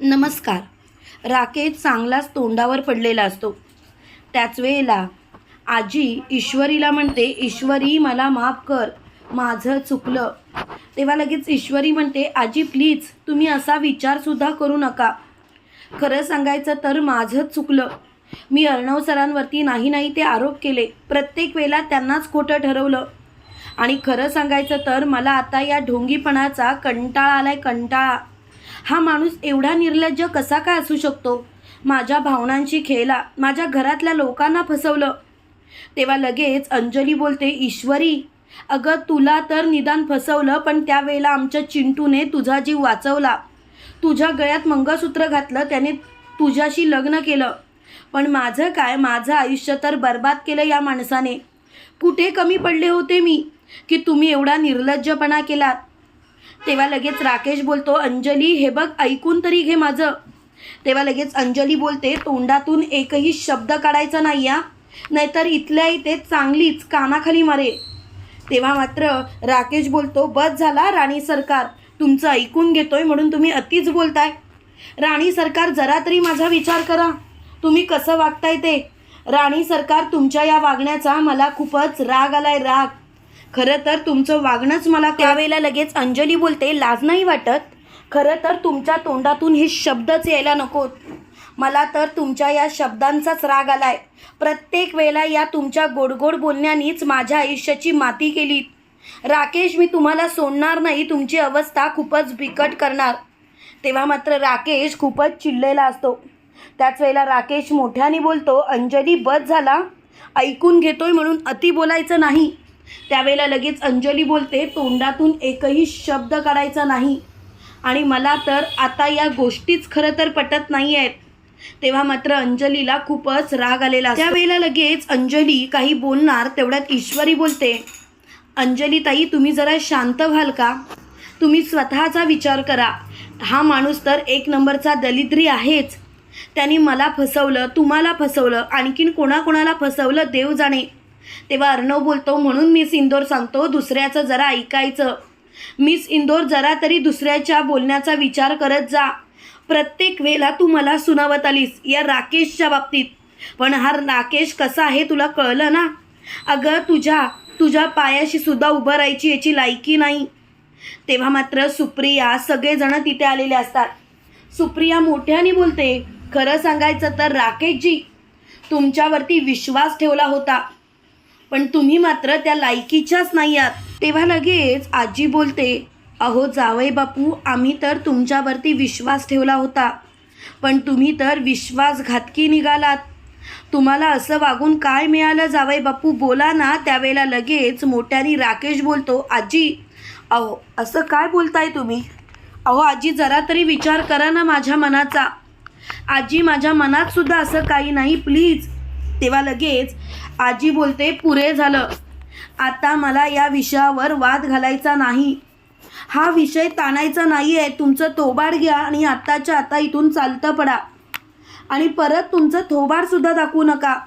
नमस्कार. राकेश चांगलाच तोंडावर पडलेला असतो. त्याच वेळेला आजी ईश्वरीला म्हणते ईश्वरी मला माफ कर. माझं चुकलं. तेव्हा लगेच ईश्वरी म्हणते आजी प्लीज तुम्ही असा विचारसुद्धा करू नका. खरं सांगायचं तर माझं चुकलं. मी अर्णव सरांवरती नाही नाही ते आरोप केले. प्रत्येक वेळेला त्यांनाच खोटं ठरवलं. आणि खरं सांगायचं तर मला आता या ढोंगीपणाचा कंटाळा आलाय कंटाळा. हा माणूस एवढा निर्लज्ज कसा काय असू शकतो? माझ्या भावनांशी खेळला माझ्या घरातल्या लोकांना फसवलं. तेव्हा लगेच अंजली बोलते ईश्वरी अगं तुला तर निदान फसवलं पण त्यावेळेला आमच्या चिंटूने तुझा जीव वाचवला. तुझ्या गळ्यात मंगळसूत्र घातलं त्याने तुझ्याशी लग्न केलं. पण माझं काय माझं आयुष्य तर बर्बाद केलं या माणसाने. कुठे कमी पडले होते मी की तुम्ही एवढा निर्लज्जपणा केलात? तेव्हा लगेच राकेश बोलतो अंजली हे बघ ऐकून तरी घे माझं. तेव्हा लगेच अंजली बोलते तोंडातून एकही शब्द काढायचा नाही या नाहीतर इथल्या इथे चांगलीच कानाखाली मारे तेव्हा मात्र राकेश बोलतो बस झाला राणी सरकार तुमचं ऐकून घेतोय म्हणून तुम्ही अतिच बोलताय. राणी सरकार जरा तरी माझा विचार करा. तुम्ही कसं वागताय ते? राणी सरकार तुमच्या या वागण्याचा मला खूपच राग आलाय राग. खरं तर तुमचं वागणंच मला त्यावेळेला लगेच अंजली बोलते लाज नाही वाटत. खरं तर तुमच्या तोंडातून हे शब्दच यायला नकोत मला तर तुमच्या या शब्दांचाच राग आलाय. प्रत्येक वेळेला या तुमच्या गोडगोड बोलण्यानीच माझ्या आयुष्याची माती केली राकेश मी तुम्हाला सोडणार नाही तुमची अवस्था खूपच बिकट करणार. तेव्हा मात्र राकेश खूपच चिडलेला असतो. त्याच वेळेला राकेश मोठ्याने बोलतो अंजली बस झाला. ऐकून घेतोय म्हणून अति बोलायचं नाही. त्यावेळेला लगेच अंजली बोलते तोंडातून एकही शब्द काढायचा नाही. आणि मला तर आता या गोष्टीच खरं तर पटत नाही आहेत तेव्हा मात्र अंजलीला खूपच राग आलेला त्यावेळेला लगेच अंजली काही बोलणार तेवढ्यात ईश्वरी बोलते अंजली ताई तुम्ही जरा शांत व्हाल का? तुम्ही स्वतःचा विचार करा. हा माणूस तर एक नंबरचा दलिद्री आहेच. त्यांनी मला फसवलं तुम्हाला फसवलं आणखीन कोणाकोणाला फसवलं देव जाणे. तेव्हा अर्णव बोलतो म्हणून मिस इंदोर सांगतो दुसऱ्याचं जरा ऐकायचं. मिस इंदोर जरा तरी दुसऱ्याच्या बोलण्याचा विचार करत जा. प्रत्येक वेळेला तू मला सुनावत आलीस या राकेशच्या बाबतीत. पण हा राकेश कसा आहे तुला कळलं ना? अगं तुझ्या तुझ्या पायाशी सुद्धा उभं राहायची याची लायकी नाही. तेव्हा मात्र सुप्रिया सगळेजण तिथे आलेले असतात. सुप्रिया मोठ्याने बोलते खरं सांगायचं तर राकेशजी तुमच्यावरती विश्वास ठेवला होता. पण तुम्ही मात्र त्या लायकीच्याच नाही आहात. तेव्हा लगेच आजी बोलते अहो जावई बापू आम्ही तर तुमच्यावरती विश्वास ठेवला होता. पण तुम्ही तर विश्वासघातकी निघालात. तुम्हाला असं वागून काय मिळालं जावई बापू? बोला ना. त्यावेळेला लगेच मोठ्याने राकेश बोलतो आजी अहो असं काय बोलताय तुम्ही? अहो आजी जरा तरी विचार करा ना माझ्या मनाचा. आजी माझ्या मनात सुद्धा असं काही नाही प्लीज. तेव्हा लगेच आजी बोलते पुरे झालं. आता मला या विषयावर वाद घालायचा नाही. हा विषय ताणायचा नाही आहे तुमचं थोबाड घ्या आणि आत्ताच्या आता इथून चालतं पडा. आणि परत तुमचं थोबाडसुद्धा दाखवू नका.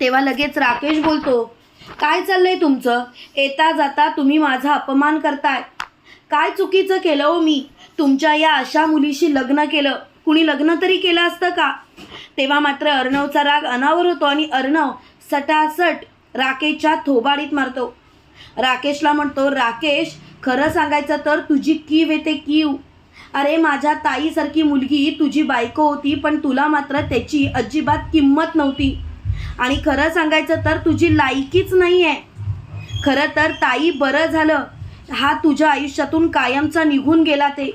तेव्हा लगेच राकेश बोलतो काय चाललंय तुमचं? येता जाता तुम्ही माझा अपमान करताय. काय चुकीचं केलं हो मी? तुमच्या या अशा मुलीशी लग्न केलं. कुणी लग्न तरी केलं असतं का? तेव्हा मात्र अर्णवचा राग अनावर होतो आणि अर्णव सटासट राकेशच्या थोबाडीत मारतो. राकेशला म्हणतो राकेश खरं सांगायचं तर तुझी कीव येते कीव. अरे माझ्या ताईसारखी मुलगी तुझी बायको होती पण तुला मात्र त्याची अजिबात किंमत नव्हती. आणि खरं सांगायचं तर तुझी लायकीच नाही आहे खरं तर ताई बरं झालं. हा तुझ्या आयुष्यातून कायमचा निघून गेला ते.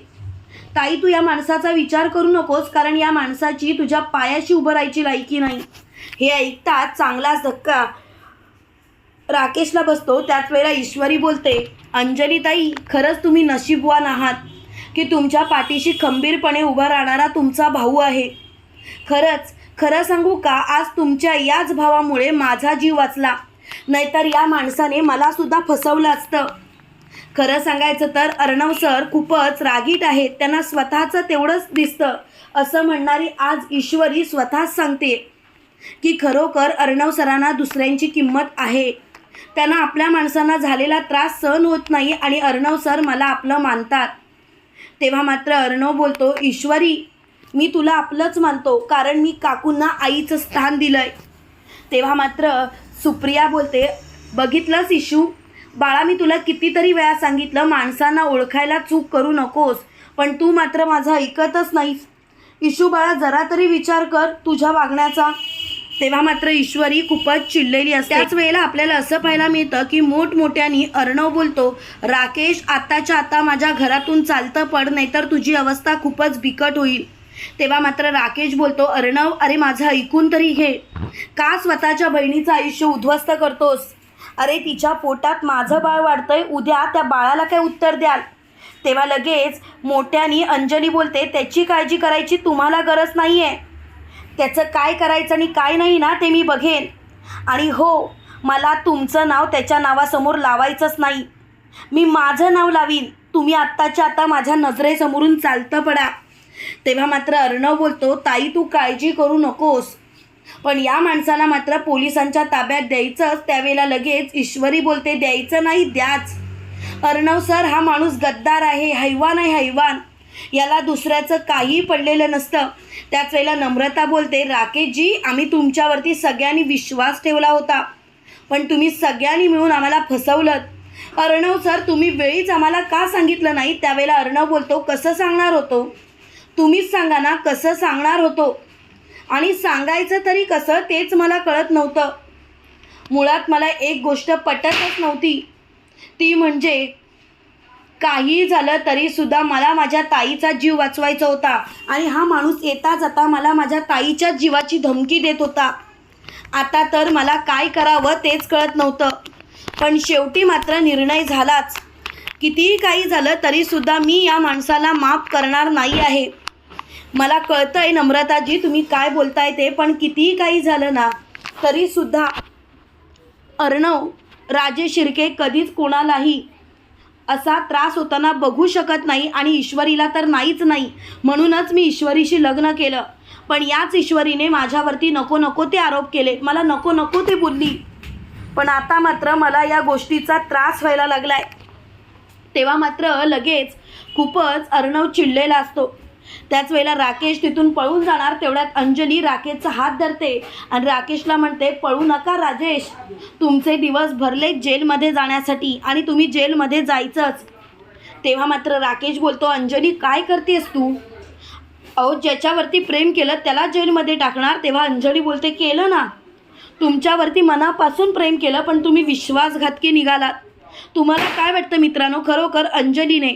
ताई तू या माणसाचा विचार करू नकोस कारण या माणसाची तुझ्या पायाशी उभं राहायची लायकी नाही. हे ऐकताच चांगलाच धक्का राकेशला बसतो. त्याच वेळेला ईश्वरी बोलते अंजली ताई खरंच तुम्ही नशीबवान आहात की तुमच्या पाठीशी खंबीरपणे उभा राहणारा तुमचा भाऊ आहे. खरंच खरं सांगू का आज तुमच्या याच भावामुळे माझा जीव वाचला. नाहीतर या माणसाने मला सुद्धा फसवलं असतं. खरं सांगायचं तर अर्णव सर खूपच रागीट आहेत. त्यांना स्वतःचं तेवढंच दिसतं. असं म्हणणारी आज ईश्वरी स्वतःच सांगते की खरोखर अर्णव सरांना दुसऱ्यांची किंमत आहे. त्यांना आपल्या माणसांना झालेला त्रास सहन होत नाही आणि अर्णव सर मला आपलं मानतात. तेव्हा मात्र अर्णव बोलतो ईश्वरी मी तुला आपलंच मानतो कारण मी काकूंना आईचं स्थान दिलंय. तेव्हा मात्र सुप्रिया बोलते बघितलंच इशू बाळा मी तुला कितीतरी वेळा सांगितलं माणसांना ओळखायला चूक करू नकोस पण तू मात्र माझं ऐकतच नाहीस. इशू बाळा जरा तरी विचार कर तुझ्या वागण्याचा. तेव्हा मात्र ईश्वरी खूपच चिडलेली असते. त्याच वेळेला आपल्याला असं पाहायला मिळतं की मोठमोठ्यानी अर्णव बोलतो राकेश आताच्या आता माझ्या घरातून चालतं पड नाहीतर तुझी अवस्था खूपच बिकट होईल. तेव्हा मात्र राकेश बोलतो अर्णव अरे माझं ऐकून तरी घे. का स्वतःच्या बहिणीचं आयुष्य उद्ध्वस्त करतोस? अरे तिच्या पोटात माझं बाळ वाढतंय उद्या त्या बाळाला काय उत्तर द्याल? तेव्हा लगेच मोठ्यानी अंजली बोलते त्याची काळजी करायची तुम्हाला गरज नाही आहे त्याचं काय करायचं आणि काय नाही ना ते मी बघेन. आणि हो मला तुमचं नाव त्याच्या नावासमोर लावायचंच नाही. मी माझं नाव लावीन. तुम्ही आत्ताच्या आता माझ्या नजरेसमोरून चालतं पडा. तेव्हा मात्र अर्णव बोलतो ताई तू काळजी करू नकोस. पण या माणसाला मात्र पोलिसांच्या ताब्यात द्यायचंच त्यावेळेला लगेच ईश्वरी बोलते द्यायचं नाही द्याच. अर्णव सर हा माणूस गद्दार आहे हैवान आहे हैवान. याला दुसऱ्याचं काही पडलेलं नसतं. त्याच वेळेला नम्रता बोलते राकेशजी आम्ही तुमच्यावरती सगळ्यांनी विश्वास ठेवला होता पण तुम्ही सगळ्यांनी मिळून आम्हाला फसवलं अर्णव सर तुम्ही वेळीच आम्हाला का सांगितलं नाही? त्यावेळेला अर्णव बोलतो कसं सांगणार होतो? तुम्हीच सांगा ना कसं सांगणार होतो? आणि सांगायचं तरी कसं तेच मला कळत नव्हतं. मुळात मला एक गोष्ट पटतच नव्हती. ती म्हणजे काही झालं तरीसुद्धा मला माझ्या ताईचा जीव वाचवायचा होता. आणि हा माणूस येता जाता मला माझ्या ताईच्या जीवाची धमकी देत होता. आता तर मला काय करावं तेच कळत नव्हतं. पण शेवटी मात्र निर्णय झालाच. कितीही काही झालं तरीसुद्धा मी या माणसाला माफ करणार नाही आहे. मला कळतंय नम्रताजी तुम्ही काय बोलताय ते पण कितीही काही झालं ना तरीसुद्धा अर्णव राजे शिर्के कधीच कोणालाही असा त्रास होताना बघू शकत नाही आणि ईश्वरीला तर नाहीच नाही. म्हणूनच मी ईश्वरीशी लग्न केलं. पण याच ईश्वरीने माझ्यावरती नको नको ते आरोप केले. मला नको नको ते बोलली. पण आता मात्र मला या गोष्टीचा त्रास व्हायला लागलाय. तेव्हा मात्र लगेच खूपच अर्णव चिडलेला असतो. त्याच वेळेला राकेश तिथून पळून जाणार तेवढ्यात अंजली राकेशचा हात धरते आणि राकेशला म्हणते पळू नका राजेश तुमचे दिवस भरले जेलमध्ये जाण्यासाठी आणि तुम्ही जेलमध्ये जायचंच. तेव्हा मात्र राकेश बोलतो अंजली काय करतेस तू? अहो ज्याच्यावरती प्रेम केलं त्याला जेलमध्ये टाकणार. तेव्हा अंजली बोलते केलं ना. तुमच्यावरती मनापासून प्रेम केलं पण तुम्ही विश्वासघातकी निघालात. तुम्हाला काय वाटतं मित्रांनो? खरोखर अंजलीने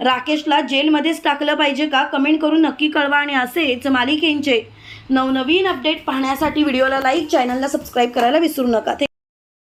राकेशला जेलमध्येच टाकलं पाहिजे का? कमेंट करून नक्की कळवा आणि असेच मालिकेंचे नवनवीन अपडेट पाहण्यासाठी व्हिडिओला लाईक चॅनलला सबस्क्राईब करायला विसरू नका.